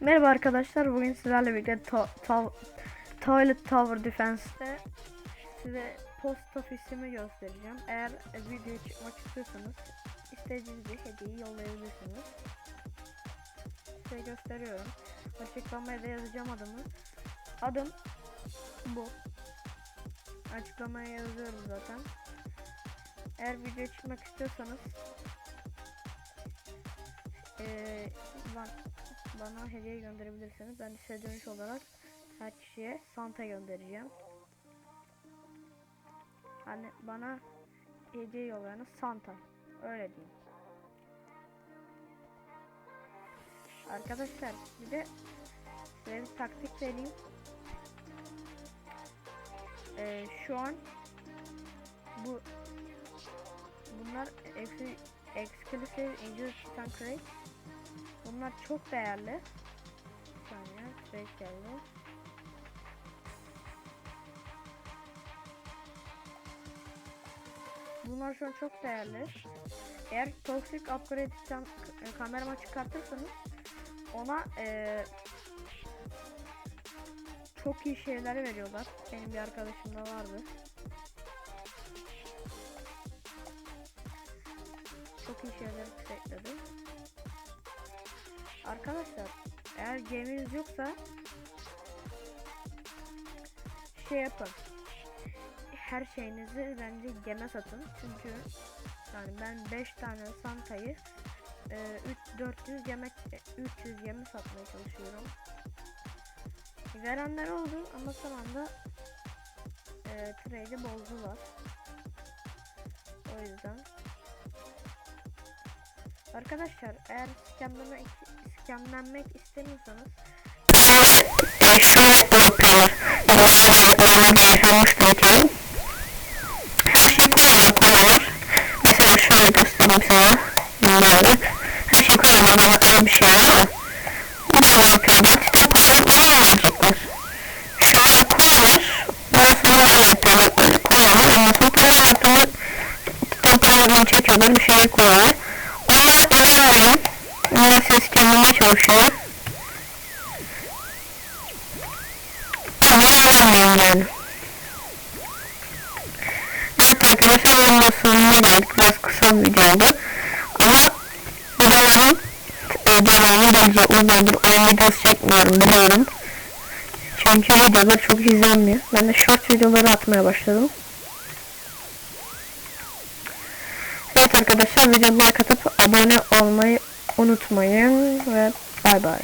Merhaba arkadaşlar. Bugün sizlerle birlikte to to Toilet Tower Defense'te size post ofisimi göstereceğim. Eğer video çıkmak istiyorsanız istediğiniz bir hediyeyi yollayabilirsiniz. Size gösteriyorum. Açıklamaya da yazacağım adımı. Adım bu. Açıklamaya yazıyorum zaten. Eğer video çıkmak istiyorsanız eee bak bana hediye gönderebilirsiniz. Ben size dönüş olarak her kişiye Santa göndereceğim. Hani bana hediye yollayanı Santa. Öyle diyeyim. Arkadaşlar bir de size bir taktik vereyim. Ee, şu an bu bunlar eksi exclusive Angel Titan Crate Bunlar çok değerli. Bir saniye, crate geldi. Bunlar şu an çok değerli. Eğer Toxic Upgrade için kamerama çıkartırsanız ona eee çok iyi şeyler veriyorlar. Benim bir arkadaşımda vardı. Çok iyi şeyler ekledi. Arkadaşlar eğer geminiz yoksa şey yapın. Her şeyinizi bence geme satın. Çünkü yani ben 5 tane Santa'yı e, 3 400 yemek 300 yeme satmaya çalışıyorum. Verenler oldu ama son anda e, trade'i bozdular. O yüzden Arkadaşlar eğer scamlenmek, scamlenmek istemiyorsanız e, şöyle yapıyorlar. Normalde yaşanmış büyüteyim. Her şeyi koyuyorlar koyuyorlar. Mesela şöyle göstereyim sana. Bunları. Her şeyi koyuyorlar ama öyle bir şey var. Böyle yapıyorlar. Sistem paraları koyuyorlar. Şöyle koyuyorlar. Ondan sonra böyle yapıyorlar. Böyle koyuyorlar. Ondan sonra paralar hakkında sistem paralarını çekiyorlar. Bir şeyler koyuyorlar. Onlara inanmayın. Onlar sizi sistemlemeye çalışıyor. Anlayamıyorum yani. Evet arkadaşlar videonun sonuna geldik. Biraz kısa bir videoydu. Ama videoların e, devamı gelecek. Uzundur. Oyun videosu çekmiyorum biliyorum. Çünkü videolar çok izlenmiyor. Ben de short videoları atmaya başladım. Evet arkadaşlar videoya like atıp abone olmayı unutmayın ve bay bay.